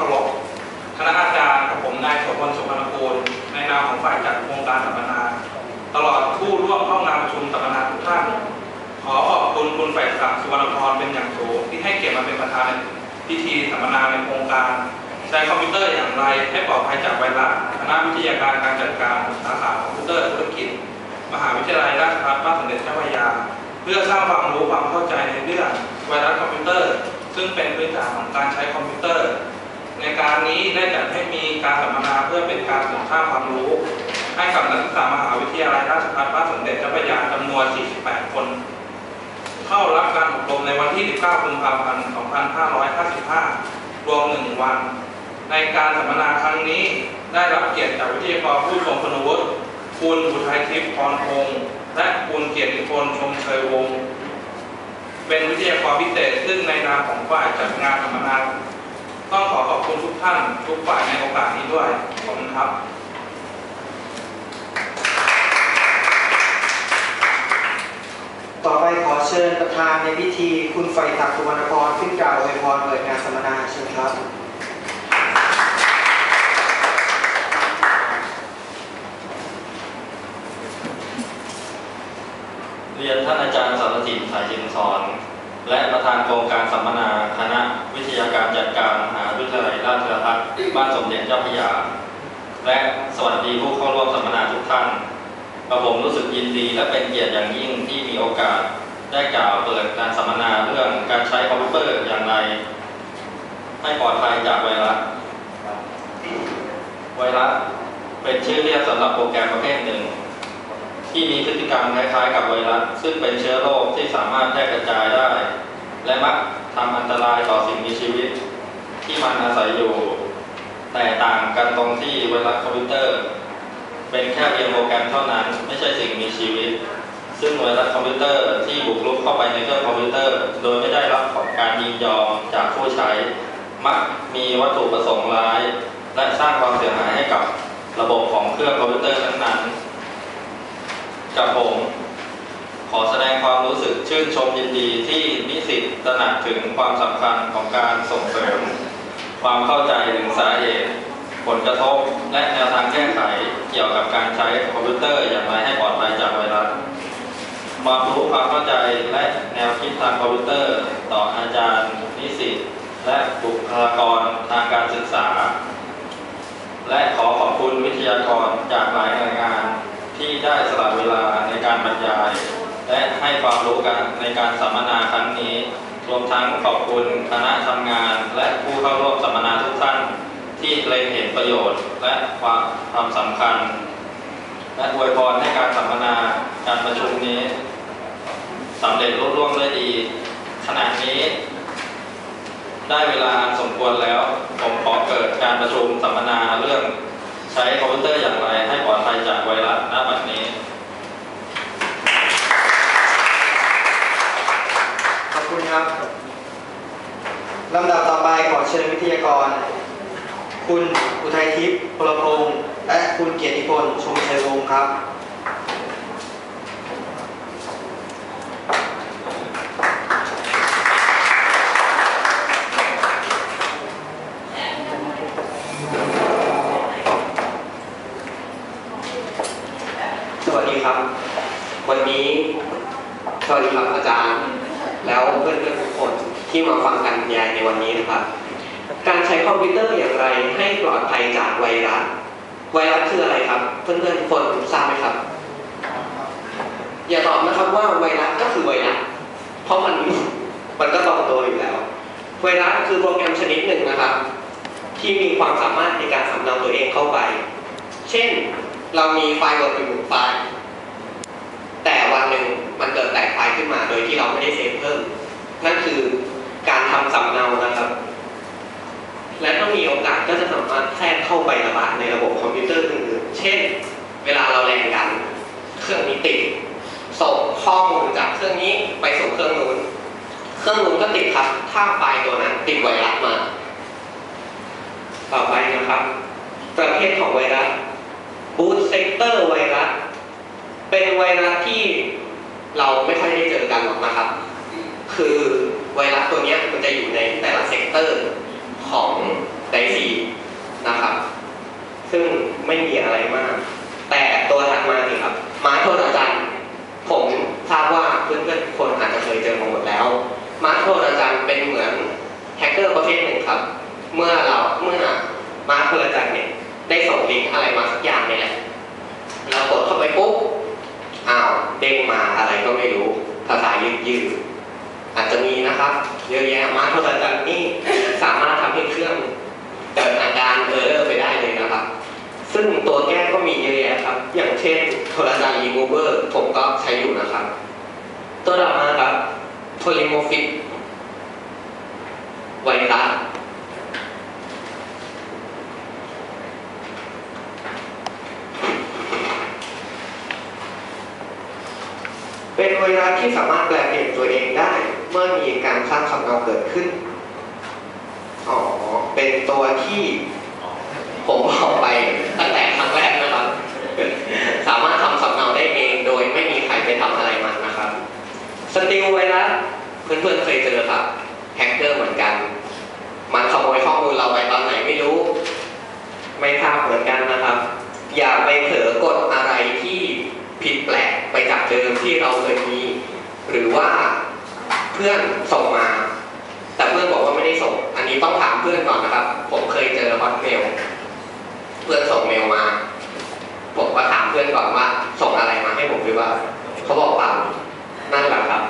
เคารพคณะอาจารย์กับผมนายโสพลสุพรรณกูลในนามของฝ่ายจัดโครงการสัมมนา ตลอดผู้ร่วมเข้างานประชุมสัมมนาทุกท่าน ขอขอบคุณคุณฝ่ายศักดิ์สุวรรณพรเป็นอย่างสูงที่ให้เกียรติมาเป็นประธานในพิธีสัมมนาในโครงการใช้คอมพิวเตอร์อย่างไรให้ปลอดภัยจากไวรัสคณะวิทยาการการจัดการสาขาคอมพิวเตอร์ธุรกิจ มหาวิทยาลัยราชภัฏบ้านสมเด็จเจ้าพระยา เพื่อสร้างความรู้ความเข้าใจในเรื่องไวรัสคอมพิวเตอร์ ซึ่งเป็นพื้นฐานของการใช้คอมพิวเตอร์ ในการนี้ได้จัดให้มีการสัมมนาเพื่อเป็นการเสริมสร้างความรู้ ให้กับนักศึกษามหาวิทยาลัยราชภัฏบ้านสมเด็จเจ้าพระยาจำนวน 48 คน เข้ารับการอบรมในวันที่ 19 กุมภาพันธ์ 2555 รวม 1 วัน ในการสัมมนาครั้งนี้ได้รับเกียรติจากวิทยากรผู้ทรงคุณวุฒิคุณอุทัยทิพย์พรพงษ์และคุณเกียรติพลชมเชยวงศ์เป็นวิทยากรพิเศษซึ่งในนามของฝ่ายจัดงานสัมมนา ต้องขอขอบคุณทุกท่านทุกฝ่ายในโอกาสนี้ด้วย ขอบคุณครับ ต่อไปขอเชิญประธานในพิธีคุณไฟตักสุวรรณพรขึ้นกล่าวอวยพรเปิดงานสัมมนาเชิญครับ เรียนท่านอาจารย์สารสินสายจินสอน และประธานโครงการสัมมนาคณะวิทยาการจัดการมหาวิทยาลัยราชภัฏบ้านสมเด็จเจ้าพระยา และสวัสดีผู้เข้าร่วมสัมมนาทุกท่านกระผมรู้สึกยิน ดีและเป็นเกียรติอย่างยิ่งที่มีโอกาสได้กล่าวเปิดการสัมมนาเรื่องการใช้คอมพิวเตอร์อย่างไร ให้ปลอดภัยจากไวรัสไวรัสเป็นชื่อเรียกสำหรับโปรแกรมประเภทหนึ่ง ที่มีพฤติกรรมคล้ายๆกับไวรัสซึ่งเป็นเชื้อโรคที่สามารถแพร่กระจายได้ และมักทำอันตรายต่อสิ่งมีชีวิต ที่มันอาศัยอยู่ แต่ต่างกันตรงที่ไวรัสคอมพิวเตอร์ เป็นแค่เพียงโปรแกรมเท่านั้น ไม่ใช่สิ่งมีชีวิต ซึ่งไวรัสคอมพิวเตอร์ที่บุกรุกเข้าไปในเครื่องคอมพิวเตอร์ โดยไม่ได้รับการยินยอมจากผู้ใช้ มักมีวัตถุประสงค์ร้าย และสร้างความเสียหายให้กับระบบของเครื่องคอมพิวเตอร์นั้นๆกับผมขอแสดงความรู้สึกชื่นชมยินดีที่นิสิตตระหนักถึงความสำคัญของการส่งเสริม ความเข้าใจถึงสาเหตุ ผลกระทบและ คอมพิวเตอร์อย่างไรให้ปลอดภัยจากไวรัสความรู้ความเข้าใจและแนวคิดทางคอมพิวเตอร์ ต่ออาจารย์นิสิตและบุคลากรทางการศึกษา และขอขอบคุณวิทยากรจากหลายหน่วยงานที่ได้สละเวลาในการบรรยาย และให้ความรู้กันในการสัมมนาครั้งนี้ รวมทั้งขอบคุณคณะทำงาน และผู้เข้าร่วมสัมมนาทุกท่านที่เล็งเห็นประโยชน์และความความสำคัญ และอวยพรให้การสัมมนาการประชุมนี้สำเร็จรุ่ร่วงด้วยดี ขณะนี้ ได้เวลาอันสมควรแล้ว ผมขอเกิดการประชุมสัมมนาเรื่องใช้คอมพิวเตอร์อย่างไรให้ปลอดภัยจากไวรัสณบัดนี้ขอบคุณครับลำดับต่อไปขอเชิญวิทยากร คุณอุทัยทิพย์พลพงษ์ และคุณเกียรติพลชมชัยวงศ์ครับสวัสดีครับวันนี้สวัสดีครับอาจารย์ แล้วเพื่อนๆทุกคนที่มาฟังการบรรยายในวันนี้นะครับ การใช้คอมพิวเตอร์อย่างไรให้ปลอดภัยจากไวรัส ไวรัสคืออะไรครับ เพื่อนๆทุกคนทราบไหมครับ อย่าตอบนะครับว่าไวรัสก็คือไวรัสเพราะมันมันก็ตรงตัวอยู่แล้ว ไวรัสคือโปรแกรมชนิดหนึ่งนะครับ ที่มีความสามารถในการสำเนาตัวเองเข้าไป เช่นเรามีไฟล์ Word อยู่หนึ่งไฟล์ แต่วันหนึ่งมันเกิดแตกไฟล์ขึ้นมาโดยที่เราไม่ได้เซฟเพิ่ม นั่นคือการทำสำเนานะครับ และถ้า มีโอกาสก็จะสามารถแทรกเข้าไประบาดในระบบคอมพิวเตอร์อื่นๆ เช่น เวลาเราแรงกัน เครื่องนี้ติด ส่งข้อมูลจากเครื่องนี้ไปสู่เครื่องนู้น เครื่องนู้นก็ติดครับ ถ้าไฟล์ตัวนั้นติดไวรัสมา ต่อไปนะครับ ประเภทของไวรัสบูตเซกเตอร์ไวรัส เป็นไวรัสที่เราไม่ค่อยได้เจอกันหรอกนะครับ คือไวรัสตัวนี้มันจะอยู่ในแต่ละเซกเตอร์ของ ได้สี่นะครับ ซึ่งไม่มีอะไรมาก แต่ตัวถัดมาสิครับ ที่สามารถแปลเปลี่ยนตัวเองได้ เมื่อมีการสร้างสำเนาเกิดขึ้น อ๋อ เป็นตัวที่ผมบอกไปตั้งแต่ครั้งแรกนะครับ สามารถทำสำเนาได้เองโดยไม่มีใครไปทำอะไรมันนะครับ สติลไวรัสเพื่อนๆเค เดิมที่เราเคยมี หรือว่าเพื่อนส่งมา แต่เพื่อนบอกว่าไม่ได้ส่ง อันนี้ต้องถามเพื่อนก่อนนะครับ ผมเคยเจอฮอตเมลเพื่อนส่งเมลมา ผมก็ถามเพื่อนก่อนว่า ส่งอะไรมาให้ผมหรือว่าเขาบอกเปล่านั่นแหละครับ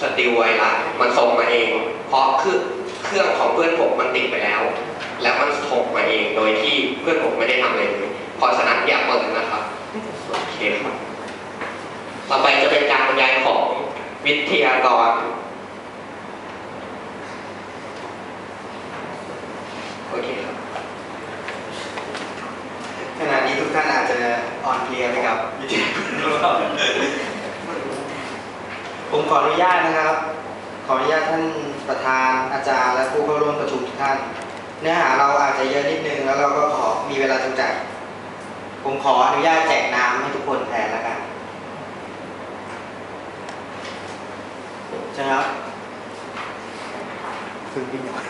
สติลไวรัสมันส่งมาเอง เพราะคือเครื่องของเพื่อนผมมันติดไปแล้ว แล้วมันส่งมาเองโดยที่เพื่อนผมไม่ได้ทำอะไรเลยเพราะฉะนั้นอย่าเปิดนะครับโอเคครับ ต่อไปจะเป็นการบรรยายของวิทยากร โอเคครับขณะนี้ทุกท่านอาจจะอ่อนเพลียไปกับวิทยากรผมขออนุญาตนะครับ ขออนุญาตท่านประธานอาจารย์ และผู้เข้าร่วมประชุมทุกท่าน เนื้อหาเราอาจจะเยอะนิดนึงแล้วเราก็ขอมีเวลาจำกัดผมขออนุญาตแจกน้ำให้ทุกคนแทนแล้วกัน chẳng hạn thương cái nhỏ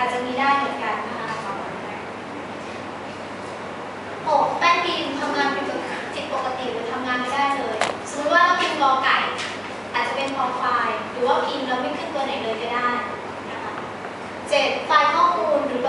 อาจจะมีได้เหมือนกันนะคะโอ้แป้งพินทำงานผิดจิตปกติหรือทำงานไม่ได้เลย สมมติว่าเราพิมพ์กอไก่ อาจจะเป็นคอไฟาย หรือว่าพิมพ์แล้วไม่ขึ้นตัวไหนเลยก็ได้นะคะเจ็ดไฟล์ข้อมูลหรือโล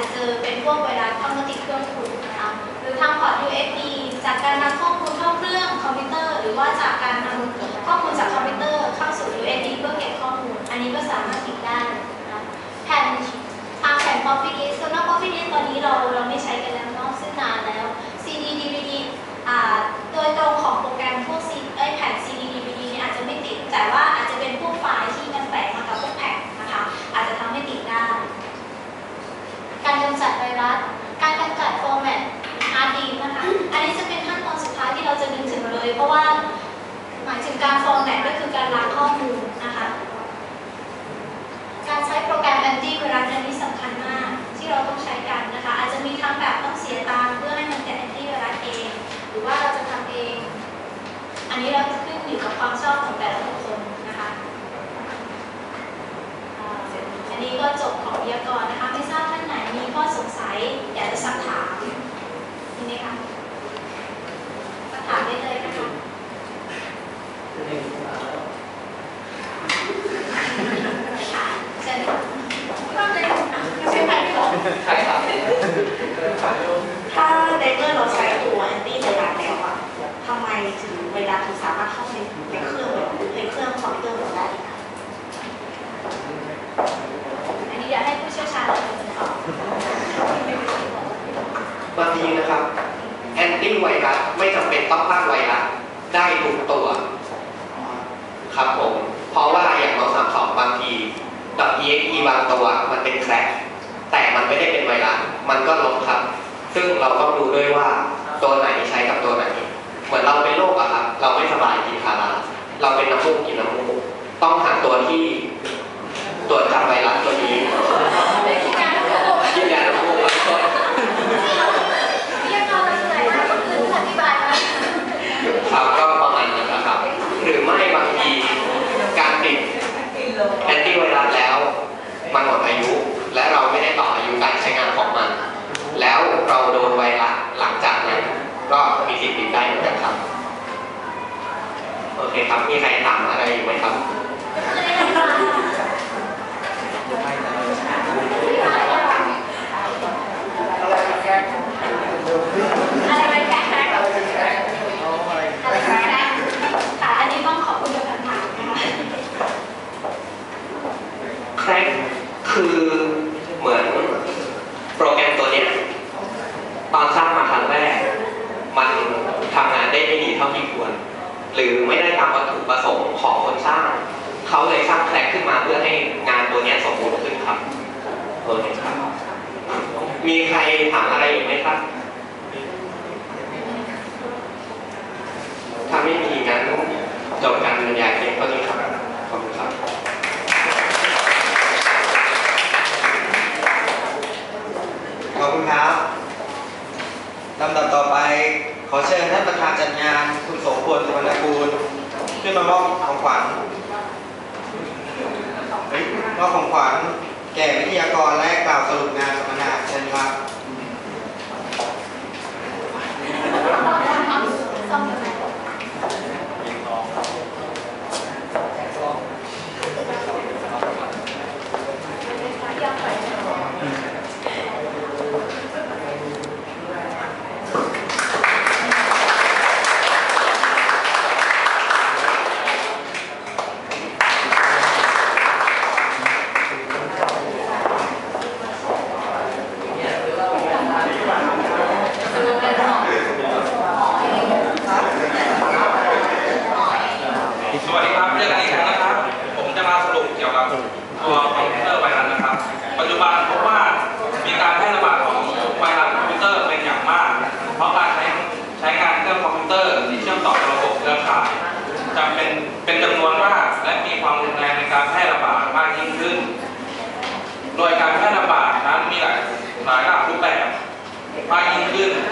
จะเจอเป็นพวกไวรัสเข้ามาติดเครื่องขุดนะคะ หรือทางพอร์ต USB จากการนำข้อมูลเข้าเครื่องคอมพิวเตอร์ หรือว่าจากการนำข้อมูลจากคอมพิวเตอร์เข้าสู่ USB เพื่อเก็บข้อมูล อันนี้ก็สามารถติดได้นะแผ่นทางแผ่น floppy disk ส่วนมาก floppy disk ตอนนี้เราเราไม่ใช้กันแล้วนาะซึ่งนานแล้ว CD DVD โดยตรงของ เลย เพราะว่าหมายถึงการฟองแมตก็คือการล้างข้อมูลนะคะ การใช้โปรแกรมแอนตี้ไวรัสอันี้สำคัญมากที่เราต้องใช้กันนะคะ อาจจะมีทั้งแบบต้องเสียตังเพื่อให้มันเป็นแอนตี้ไวรัสเอง หรือว่าเราจะทำเอง อันนี้เราจะขึ้นอยู่กับความชอบของแต่ละบุคคลนะคะอันนี้ก็จบของวิทยากรนะคะไม่ทราบท่านไหนมีข้อสงสัยอยากจะสักถามมีไหมคะ ถามได้เลยนะคะหนึ่ะก็เลยม่ใช่ใครไม่บ ไวรัสไม่จำเป็นต้องสร้างไวรัสได้ทุกตัว ครับผม เพราะว่าอย่างเราสามสองบางทีดอท exe บางตัวมันเป็นแครกแต่มันไม่ได้เป็นไวรัสมันก็ลบครับ ซึ่งเราต้องดูด้วยว่าตัวไหนใช้กับตัวไหน เหมือนเราเป็นโรคอะครับ เราไม่สบายกินคารา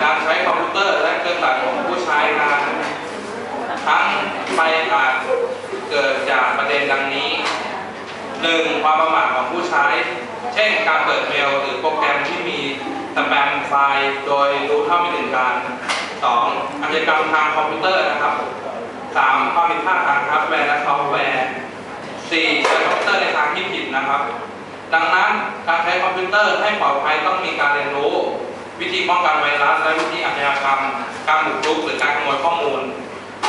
การใช้คอมพิวเตอร์และเครื่อข่ายของผู้ใช้งาน ทั้งไปอาจเกิดจากประเด็นดังนี้หนึ่งความประมาทของผู้ใช้ เช่น การเปิดเมลหรือโปรแกรมที่มีสแปมไฟล์โดยรู้เท่าไม่ถึงการสองอาชญากรรมทางคอมพิวเตอร์นะครับสามความผิดพลาดทางฮาร์ดแวร์และซอฟต์แวร์สี่ใช้คอมพิวเตอร์ในทางที่ผิดนะครับ ดังนั้นการใช้คอมพิวเตอร์ให้ปลอดภัยต้องมีการเรียนรู้ วิธีป้องกันไวรัสและวิธีอาชญากรรม การบุกรุกหรือการขโมยข้อมูล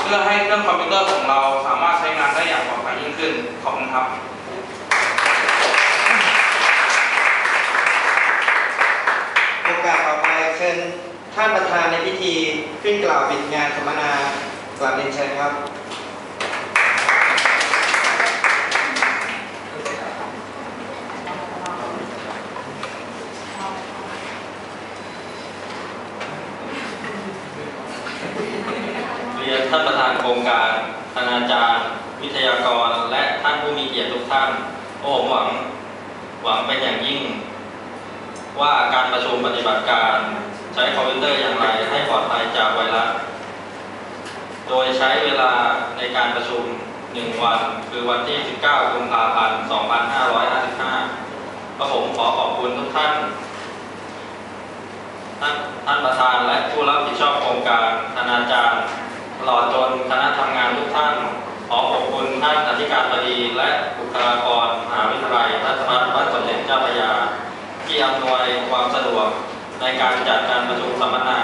เพื่อให้เครื่องคอมพิวเตอร์ของเราสามารถใช้งานได้อย่างปลอดภัยยิ่งขึ้น ขอบคุณครับโอกาสต่อไปเชิญท่านประธานในพิธีขึ้นกล่าวปิดงานสัมมนากราบเรียนเชิญครับ เรียน ท่านประธานโครงการคณาจารย์ วิทยากร และท่านผู้มีเกียรติทุกท่าน โอ้หวัง หวังเป็นอย่างยิ่ง ว่าการประชุมปฏิบัติการใช้คอมพิวเตอร์อย่างไรให้ปลอดภัยจากไวรัส โดยใช้เวลาในการประชุม 1 วัน คือวันที่ 19 กุมภาพันธ์ 2555ก็ผมขอขอบคุณทุกท่านท่านท่านประธานและผู้รับผิดชอบโครงการคณาจารย์ ตลอดจนคณะทำงานทุกท่าน ขอขอบคุณท่านอธิการบดีและบุคลากรมหาวิทยาลัยราชภัฏวัดสมเด็จเจ้าพระยา ที่อำนวยความสะดวกในการจัดการประชุมสัมมนา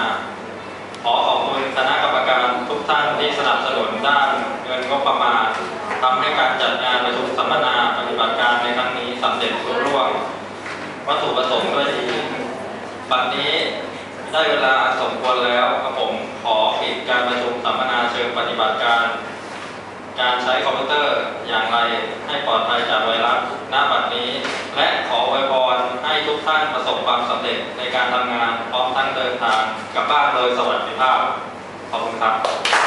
ขอขอบคุณคณะกรรมการทุกท่านที่สนับสนุนด้านเงินงบประมาณทำให้การจัดงานประชุมสัมมนาปฏิบัติการในครั้งนี้สำเร็จรุ่ร่วงวัตถุประสงค์ด้วยดีบัดนี้ได้เวลาสมควรแล้วกับผม ขอปิดการประชุมสัมมนาเชิงปฏิบัติการ การใช้คอมพิวเตอร์อย่างไรให้ปลอดภัยจากไวรัสณบัดนี้ และขออวยพรให้ทุกท่านประสบความสำเร็จในการทำงานพร้อมทั้งเดินทางกลับบ้านโดยสวัสดิภาพขอบคุณครับ